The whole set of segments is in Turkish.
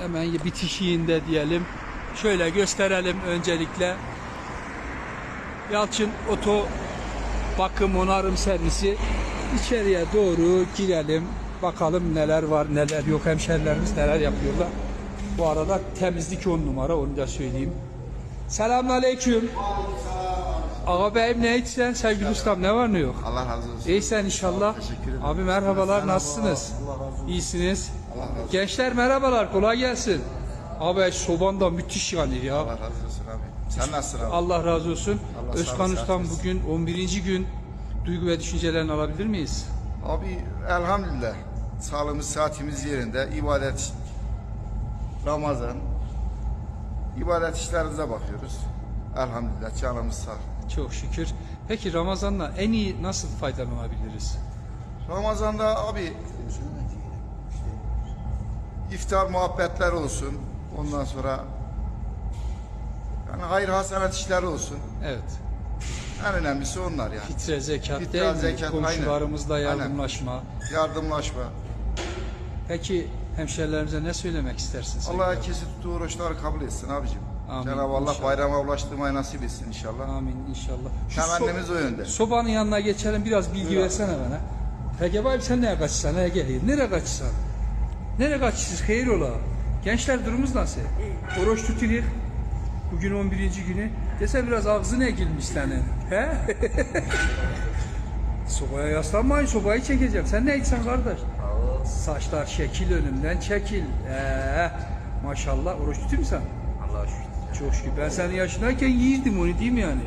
hemen bitişiğinde diyelim. Şöyle gösterelim öncelikle. Yalçın Oto Bakım Onarım Servisi içeriye doğru girelim. Bakalım neler var neler yok hemşerilerimiz neler yapıyorlar. Bu arada temizlik on numara onu da söyleyeyim. Selamünaleyküm. Ağa beyim ne içsen sevgili ustam ne var ne yok? Allah razı olsun. İyisen inşallah. Teşekkür ederim. Abi merhabalar Merhaba, nasılsınız? Allah razı olsun. İyisiniz. Allah razı olsun. Gençler merhabalar kolay gelsin. Abi soban da müthiş yanıyor ya. Allah razı olsun abi. Sen nasılsın abi? Allah razı olsun. Allah Özkan sağlık, Ustam sıhhat bugün 11. gün duygu ve düşüncelerini alabilir miyiz? Abi elhamdülillah. Sağlığımız, saatimiz yerinde. İbadet, Ramazan. İbadet işlerimize bakıyoruz. Elhamdülillah canımız sağ. Çok şükür. Peki Ramazan'la en iyi nasıl faydalanabiliriz? Ramazan'da abi iftar muhabbetler olsun. Ondan sonra yani hayır hasenat işleri olsun. Evet. En önemlisi onlar yani. Fitre, zekat Fitre, değil mi? zekat, Komşularımızla aynen. yardımlaşma. Yardımlaşma. Peki hemşerilerimize ne söylemek istersiniz? Allah herkesi tuttuğu oruçları kabul etsin abicim. Amin, Cenab-ı Allah inşallah. bayrama ulaştırmayı nasip etsin inşallah. Amin inşallah. Şu Temennimiz o yönde. Sobanın yanına geçelim biraz bilgi Buyur. versene bana. Peki abi sen nereye kaçırsan? Nereye geliyor? Nereye kaçırsan? Nereye kaçırsın? Hayır ola. Gençler durumumuz nasıl? Oruç tutuyor. Bugün 11. günü. Dese biraz ağzına ekilmiş senin. He? Sobaya yaslanmayın, sobayı çekeceğim. Sen ne içsen kardeş? Saçlar şekil önümden çekil. Ee, maşallah. Oruç tutuyor musun sen? Allah'a şükür. Çok şükür. Ben senin yaşındayken yiyirdim onu değil mi yani?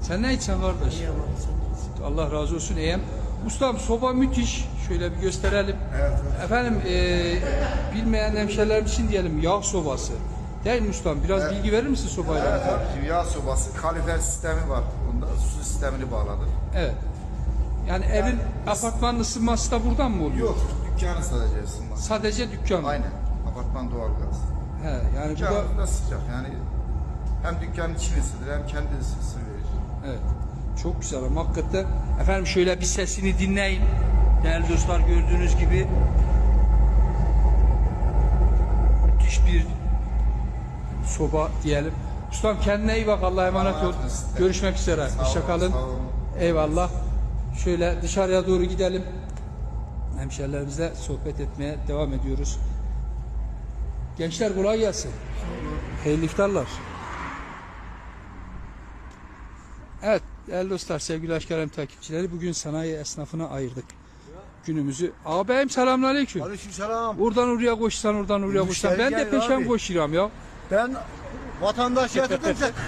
Sen ne içsen kardeş? Allah razı olsun Eyem. Ustam soba müthiş. Şöyle bir gösterelim. Evet, Efendim e, bilmeyen hemşerilerim için diyelim yağ sobası. Değil mi ustam? Biraz bilgi verir misin sobayla? Evet abicim yağ sobası, kalifer sistemi var. Bunda su sistemini bağladık. Evet. Yani evin apartmanın ısınması da buradan mı oluyor? Yok, dükkanı sadece ısınmaz. Sadece dükkan. Aynen. Apartman doğalgaz. He, yani bu da da sıcak yani. Hem dükkanın ısıtır hem kendi ısısı verir. Evet. Çok güzel ama hakikaten. Efendim şöyle bir sesini dinleyin. Değerli dostlar gördüğünüz gibi müthiş bir soba diyelim. Ustam kendine iyi bak Allah'a emanet Allah'a ol. emanet. Görüşmek üzere. Hoşçakalın. Eyvallah. Şöyle dışarıya doğru gidelim. Hemşerilerimizle sohbet etmeye devam ediyoruz. Gençler kolay gelsin. Hayırlı iftarlar. Evet değerli dostlar, sevgili aşkarem takipçileri bugün sanayi esnafına ayırdık günümüzü. Ağabeyim selamünaleyküm. Aleykümselam. Oradan oraya koşsan, oradan oraya koşsan. Ben de peşen abi. koşuyorum ya. Ben vatandaş yatırdım sen.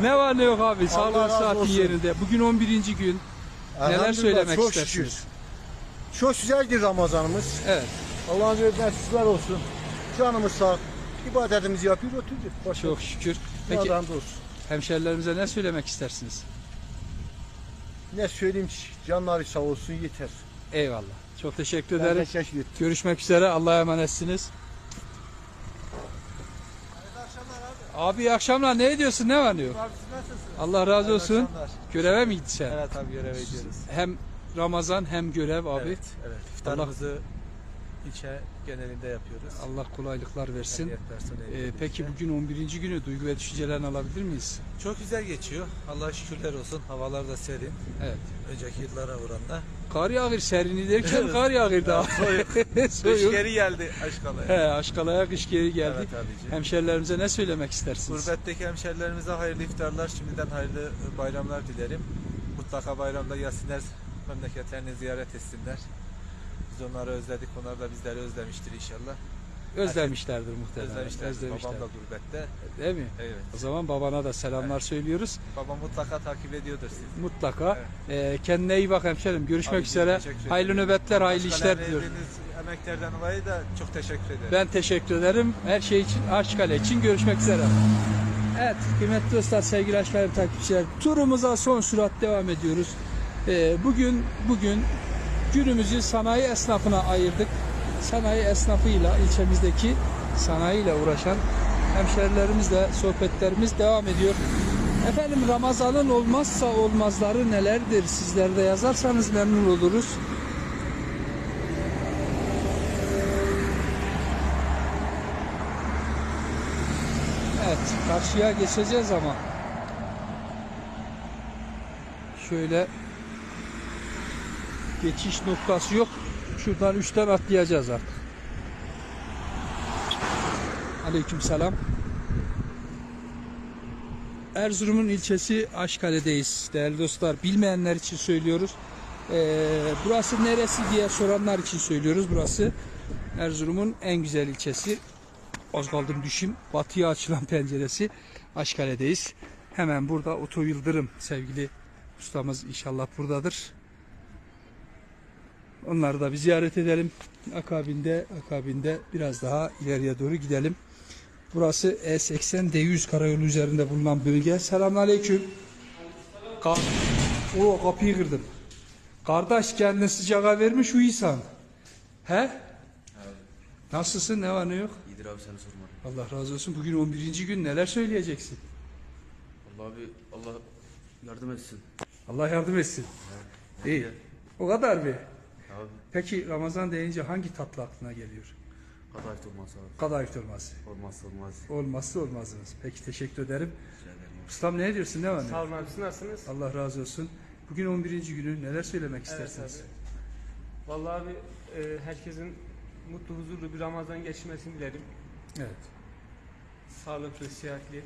Ne var ne yok abi, razı saatin yerinde. Bugün 11. gün. Neler söylemek çok istersiniz? Şükür. Çok güzeldi Ramazanımız. Evet, Allah'ın verdiğine şükürler olsun. Canımız sağ. İbadetimizi yapıyor oturduk. Başka çok şükür. Peki. Peki olsun. Hemşerilerimize ne söylemek istersiniz? Ne söyleyeyim ki canları sağ olsun yeter. Eyvallah. Çok teşekkür Ben ederim. teşekkür ederim. Görüşmek üzere. Allah'a emanetsiniz. Abi iyi akşamlar. Ne ediyorsun? Ne var ne yok? Allah razı olsun. Göreve mi gittin sen? Evet abi göreve gidiyoruz. Hem Ramazan hem görev abi. Evet, evet. İftarımızı ilçe genelinde yapıyoruz. Allah kolaylıklar versin. Ee, peki bugün 11. günü duygu ve düşüncelerini alabilir miyiz? Çok güzel geçiyor. Allah'a şükürler olsun. Havalar da serin. Evet. Önceki yıllara oranla. Kar yağır serini derken kar yağır daha. Kış Soyuk. geri geldi Aşkala'ya. He, aşkalaya kış geri geldi. Evet abiciğim. Hemşerilerimize ne söylemek istersiniz? Gurbetteki hemşerilerimize hayırlı iftarlar. Şimdiden hayırlı bayramlar dilerim. Mutlaka bayramda gelsinler. Memleketlerini ziyaret etsinler. Biz onları özledik. Onlar da bizleri özlemiştir inşallah. Özlemişlerdir muhtemelen. Özlemişler. Özlemişler. Babam da gurbette. Değil mi? Evet. O zaman babana da selamlar söylüyoruz. Babam mutlaka takip ediyordur sizi. Mutlaka. Ee, kendine iyi bak hemşerim. Görüşmek Abicim, üzere. Hayırlı nöbetler, hayırlı Başka işler diliyorum. emeklerden dolayı da çok teşekkür ederim. Ben teşekkür ederim. Her şey için, Aşkale için görüşmek üzere. Evet kıymetli dostlar, sevgili Aşkale takipçiler. Turumuza son sürat devam ediyoruz. Ee, bugün bugün günümüzü sanayi esnafına ayırdık. Sanayi esnafıyla ilçemizdeki sanayiyle uğraşan hemşerilerimizle sohbetlerimiz devam ediyor. Efendim Ramazan'ın olmazsa olmazları nelerdir? Sizler de yazarsanız memnun oluruz. karşıya geçeceğiz ama şöyle geçiş noktası yok. Şuradan üçten atlayacağız artık. Aleykümselam. Erzurum'un ilçesi Aşkale'deyiz değerli dostlar. Bilmeyenler için söylüyoruz. Ee, burası neresi diye soranlar için söylüyoruz. Burası Erzurum'un en güzel ilçesi. Az kaldım düşüm. Batıya açılan penceresi. Aşkale'deyiz. Hemen burada Oto Yıldırım sevgili ustamız inşallah buradadır. Onları da bir ziyaret edelim. Akabinde akabinde biraz daha ileriye doğru gidelim. Burası E80 D100 karayolu üzerinde bulunan bölge. Selamünaleyküm. Ka o kapıyı kırdım. Kardeş kendini sıcağa vermiş uyuyorsan. He? Nasılsın? Ne var ne yok? İyidir abi seni sormadım. Allah razı olsun. Bugün 11. gün neler söyleyeceksin? Allah abi Allah yardım etsin. Allah yardım etsin. İyi. O kadar mı? Abi Peki Ramazan deyince hangi tatlı aklına geliyor? kadayıf olmaz abi. Kadayıf dolması. Olmazsa olmaz. Olmazsa olmazınız. Peki teşekkür ederim. Rica ederim. Ustam ne diyorsun? Ne var ne? Sağ olun abi siz nasılsınız? Allah razı olsun. Bugün 11. günü neler söylemek istersiniz? abi. Vallahi abi e, herkesin mutlu huzurlu bir Ramazan geçirmesini dilerim. Evet. Sağlıklı, sıhhatli.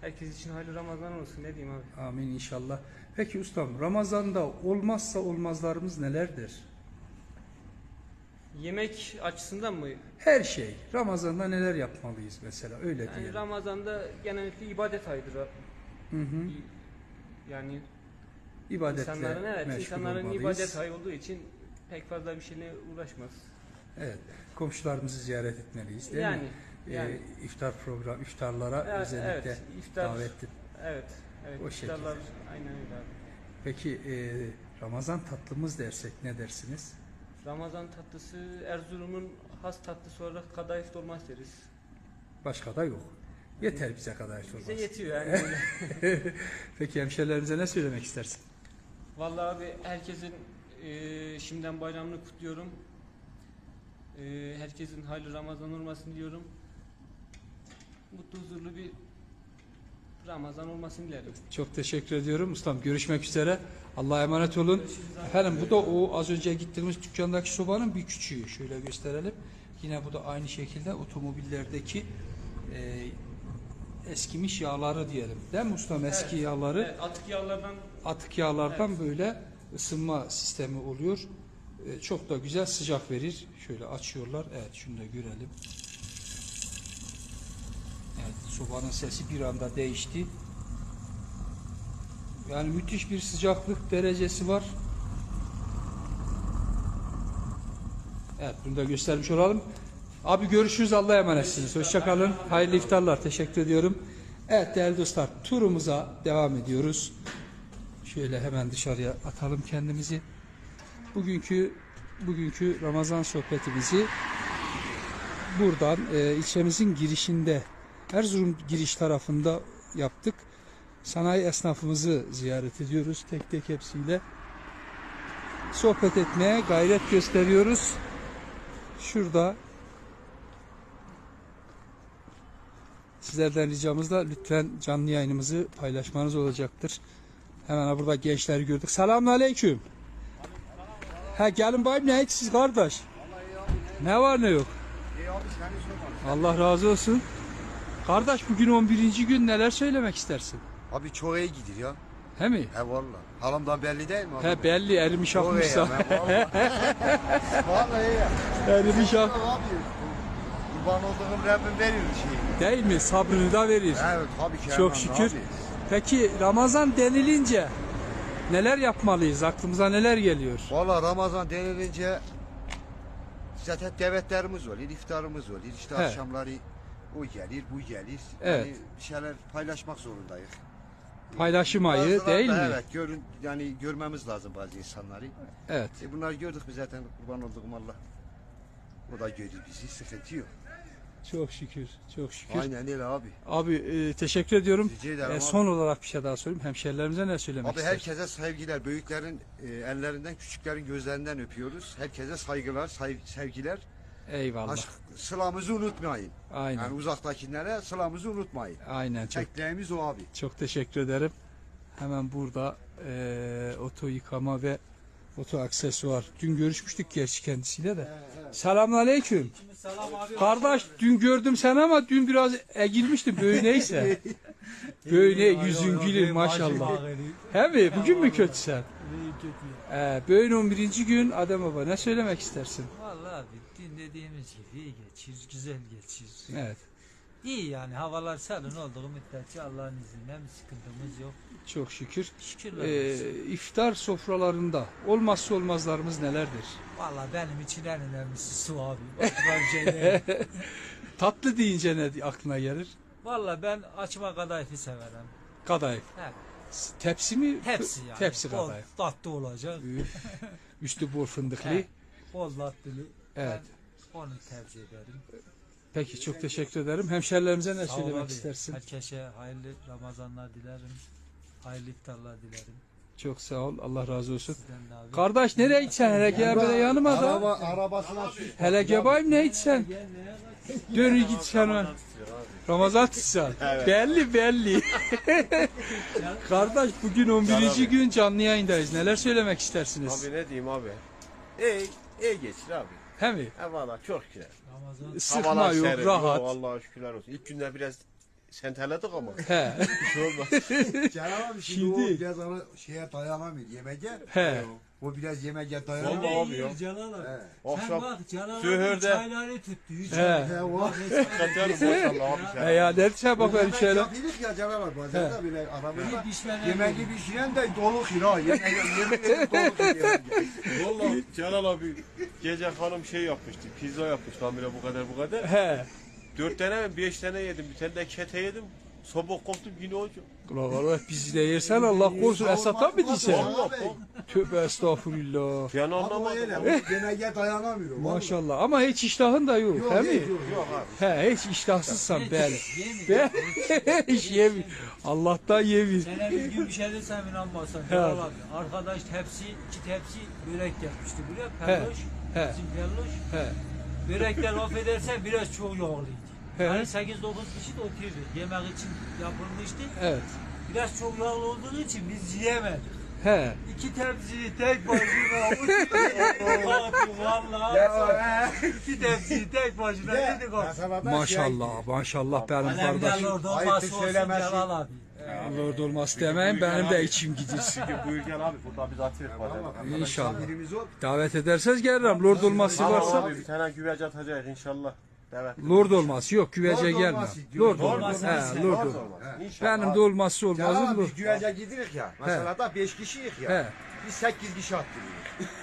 Herkes için hayırlı Ramazan olsun ne diyeyim abi. Amin inşallah. Peki ustam Ramazan'da olmazsa olmazlarımız nelerdir? Yemek açısından mı? Her şey. Ramazan'da neler yapmalıyız mesela öyle Yani diyelim. Ramazan'da genellikle ibadet ayıdır. Hı hı. Yani İbadetle insanların evet meşgul insanların olmalıyız. ibadet ayı olduğu için pek fazla bir şeyle uğraşmaz. Evet. Komşularımızı ziyaret etmeliyiz değil yani mi? yani Ee, iftar program, iftarlara Evet, özellikle evet, iftar- davetli. evet evet o iftarlar aynen öyle abi. Peki e, Ramazan tatlımız dersek ne dersiniz? Ramazan tatlısı Erzurum'un has tatlısı olarak kadayıf dolması deriz. Başka da yok. Yeter bize kadar Bize olmaz. yetiyor yani. Peki hemşerilerimize ne söylemek istersin? Vallahi abi herkesin eee şimdiden bayramını kutluyorum. Eee, herkesin hayırlı Ramazan olmasını diliyorum. Mutlu huzurlu bir Ramazan olmasını dilerim. Çok teşekkür ediyorum. Ustam görüşmek üzere. Allah'a emanet olun. Efendim bu da o az önce gittiğimiz dükkandaki sobanın bir küçüğü. Şöyle gösterelim. Yine bu da aynı şekilde otomobillerdeki e, eskimiş yağları diyelim. Değil mi ustam? Eski Evet. yağları. Evet, atık yağlardan Atık yağlardan böyle ısınma sistemi oluyor. E, çok da güzel sıcak verir. Şöyle açıyorlar. Evet şunu da görelim. Evet sobanın sesi bir anda değişti. Yani müthiş bir sıcaklık derecesi var. Evet bunu da göstermiş olalım. Abi görüşürüz Allah'a emanetsiniz. Hoşçakalın. Hayırlı iftarlar. Teşekkür ediyorum. Evet değerli dostlar turumuza devam ediyoruz. Şöyle hemen dışarıya atalım kendimizi. Bugünkü bugünkü Ramazan sohbetimizi buradan e, ilçemizin girişinde Erzurum giriş tarafında yaptık. Sanayi esnafımızı ziyaret ediyoruz tek tek hepsiyle. Sohbet etmeye gayret gösteriyoruz. Şurada sizlerden ricamız da lütfen canlı yayınımızı paylaşmanız olacaktır. Hemen burada gençleri gördük. Selamun aleyküm. Ha gelin bayım ne siz kardeş? Ne var ne yok? Allah razı olsun. Kardeş bugün 11. gün neler söylemek istersin? Abi çok iyi gidiyor ya. He mi? He valla. Halamdan belli değil mi abi? He belli erimiş akmışsa. Vallahi ya. erimiş ak. Kurban olduğum Rabbim veriyor şeyi. Değil mi? Sabrını da verir. Evet tabii ki. Çok şükür. abi. Peki Ramazan denilince neler yapmalıyız? Aklımıza neler geliyor? Valla Ramazan denilince zaten davetlerimiz oluyor, iftarımız oluyor. İşte He. akşamları o gelir, bu gelir. Evet. Yani bir şeyler paylaşmak zorundayız. Paylaşım ayı Bazıları değil da mi? Evet, görün, yani görmemiz lazım bazı insanları. Evet. E bunları gördük biz zaten kurban olduğum Allah. O da görür bizi, sıkıntı yok. Çok şükür. Çok şükür. Aynen öyle abi. Abi e, teşekkür ediyorum. Rica ederim E, son olarak bir şey daha söyleyeyim. Hemşerilerimize ne söylemek Abi istersin? herkese sevgiler, büyüklerin e, ellerinden, küçüklerin gözlerinden öpüyoruz. Herkese saygılar, say- sevgiler. Eyvallah. Aşk sılamızı unutmayın. Aynen. Yani uzaktakilere sılamızı unutmayın. Aynen çok Ekleğimiz o abi. çok teşekkür ederim. Hemen burada eee oto yıkama ve oto aksesuar. Dün görüşmüştük gerçi kendisiyle de. Selamünaleyküm. Kardeş dün gördüm sen ama dün biraz egilmişti böyle neyse. Böyle yüzün gülür maşallah. He mi? Bugün mü kötü sen? Ee, böyle 11. gün Adem Baba ne söylemek istersin? Dediğimiz gibi iyi geçir, güzel geçir. Evet. İyi yani havalar serin olduğu müddetçe Allah'ın izniyle bir sıkıntımız yok. Çok şükür. Şükürler Ee, olsun. iftar sofralarında olmazsa olmazlarımız nelerdir? Vallahi benim için en önemlisi su abi. Başka şey değil. Tatlı deyince ne aklına gelir? Vallahi ben açma kadayıfı severim. Kadayıf. He. Tepsi mi? Hepsi yani. Tepsi Bol kadayıf. tatlı olacak. Üf. Üstü bol fındıklı. He. Bol tatlılı. Evet. Ben onu tercih ederim. Peki çok teşekkür ederim. Hemşerilerimize ne Sağ söylemek abi. istersin? Herkese hayırlı Ramazanlar dilerim. Hayırlı iftarlar dilerim. Çok sağ ol. Allah razı olsun. Kardeş nereye gitsen? Hele gel böyle yanıma da. Araba, arabasına. Hele gel bakayım ne içsen? Dönü git sen o. Ramazan tutsan. Belli belli. Kardeş bugün 11. gün canlı yayındayız. Neler söylemek istersiniz? Abi ne diyeyim abi? İyi, iyi geçir abi. He mi? He valla çok güzel. Ramazan Sıkma Havalar yok, serin. rahat. Yo, Allah'a şükürler olsun. İlk günler biraz senteledik ama He. bir şey olmaz. Cenab abi şimdi, Şimdi- o biraz ona şeye dayanamıyor yemeğe. He. O biraz yemeğe Vallahi dayanamıyor. abi ya. Celal abi. He. Sen Akşam bak Celal abi Sühürde- çayları tuttu. Üç He. He, o- Kaçarım maşallah abi He sen. ya derse bak böyle şeyler. Yapıyorduk ya abi bazen de bile aramızda. Bir pişmeler Yemeği pişiren de dolu kira. Yemeği yemeği dolu kira. Valla Celal abi gece hanım şey yapmıştı. Pizza yapmış lan bile bu kadar bu kadar. He. Dört tane mi beş tane yedim. Bir tane de kete yedim. Sabah kalktım yine hocam. Ulan Allah bizi de yersen Allah korusun Esat'a mı diyeceksin? Vallahi bak. Tövbe estağfurullah. Ama o anlamadım. öyle. abi. O yemeğe dayanamıyor. vallahi. Maşallah ama hiç iştahın da yok, Yok, he mi? yok, yok. Abi. He hiç iştahsızsan belli. Yemiyor. Be hiç yemiyor. Allah'tan yemiyor. Sana bir gün bir şey desem inanmazsan. Abi. Arkadaş tepsi, iki tepsi börek yapmıştı buraya. Pelloş. He. Bizim pelloş. He. Börekler laf edersen biraz çok yağlıydı. He. Hani 8-9 kişi de oturuyordu. Yemek için yapılmıştı. Evet. Biraz çok yağlı olduğu için biz yiyemedik. He. İki tepsiyi tek başına oturuyordu. Vallahi. İki tepsiyi tek başına yedik o. Da şey- Maşallah, maşallah benim kardeşim. Ayıptır söylemesi. Lord olmaz demeyin benim de içim gidir. Buyur gel abi burada biz atıyoruz bazen. İnşallah. Davet ederseniz gelirim. Lord olması varsa. bir tane güveç atacağız inşallah. Evet. Lord olması yok güvece Lord gelme. olması diyor. Lord Lord olması. olması. He, Lord Olmaz olması. olmaz. İnşallah. Benim de olmazsa Cenab olmazım bu. biz güvece gidirik ya. Mesela da 5 kişiyiz ya. He. Biz 8 kişi attırıyoruz.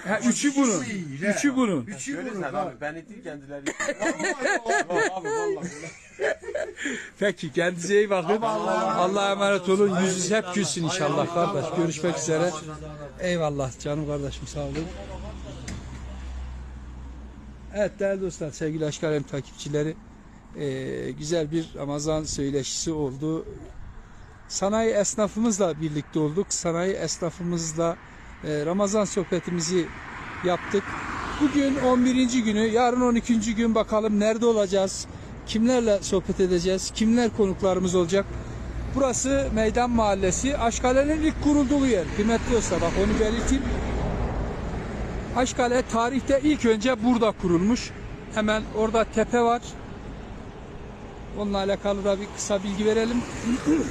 He, üçü bunun. he. Üçü bunun. Üçü Öyle bunu. sen ha. abi beni değil kendileri. Abi vallahi. Peki kendinize iyi bakın. Allah'a emanet olun. Yüzünüz hep gülsün inşallah kardeş. Görüşmek üzere. Eyvallah canım kardeşim sağ olun. Evet değerli dostlar, sevgili Aşk Alem takipçileri eee, güzel bir Ramazan söyleşisi oldu. Sanayi esnafımızla birlikte olduk. Sanayi esnafımızla eee, Ramazan sohbetimizi yaptık. Bugün 11. günü, yarın 12. gün bakalım nerede olacağız? Kimlerle sohbet edeceğiz? Kimler konuklarımız olacak? Burası Meydan Mahallesi. Aşkale'nin ilk kurulduğu yer. Kıymetli dostlar bak onu belirteyim. Aşkale tarihte ilk önce burada kurulmuş. Hemen orada tepe var. Onunla alakalı da bir kısa bilgi verelim.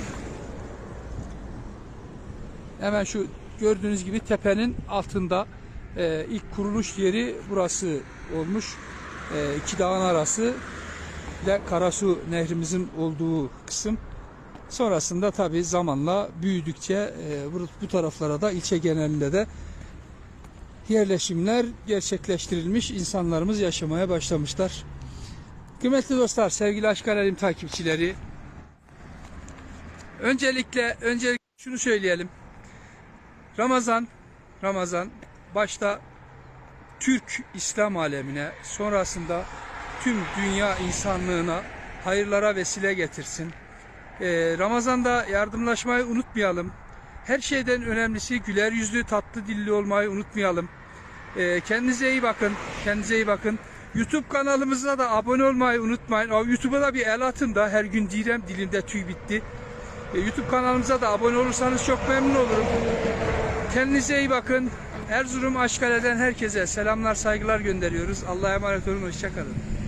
Hemen şu gördüğünüz gibi tepenin altında e, ilk kuruluş yeri burası olmuş. E, iki dağın arası ve Karasu nehrimizin olduğu kısım. Sonrasında tabi zamanla büyüdükçe e, bu taraflara da ilçe genelinde de yerleşimler gerçekleştirilmiş. insanlarımız yaşamaya başlamışlar. Kıymetli dostlar, sevgili Aşk Alelim takipçileri. Öncelikle öncelikle şunu söyleyelim. Ramazan Ramazan başta Türk İslam alemine sonrasında tüm dünya insanlığına hayırlara vesile getirsin. Ee, Ramazan'da yardımlaşmayı unutmayalım. Her şeyden önemlisi güler yüzlü tatlı dilli olmayı unutmayalım. Ee, kendinize iyi bakın. Kendinize iyi bakın. YouTube kanalımıza da abone olmayı unutmayın. YouTube'a da bir el atın da her gün direm dilimde tüy bitti. E, YouTube kanalımıza da abone olursanız çok memnun olurum. Kendinize iyi bakın. Erzurum Aşkale'den herkese selamlar saygılar gönderiyoruz. Allah'a emanet olun. Hoşçakalın.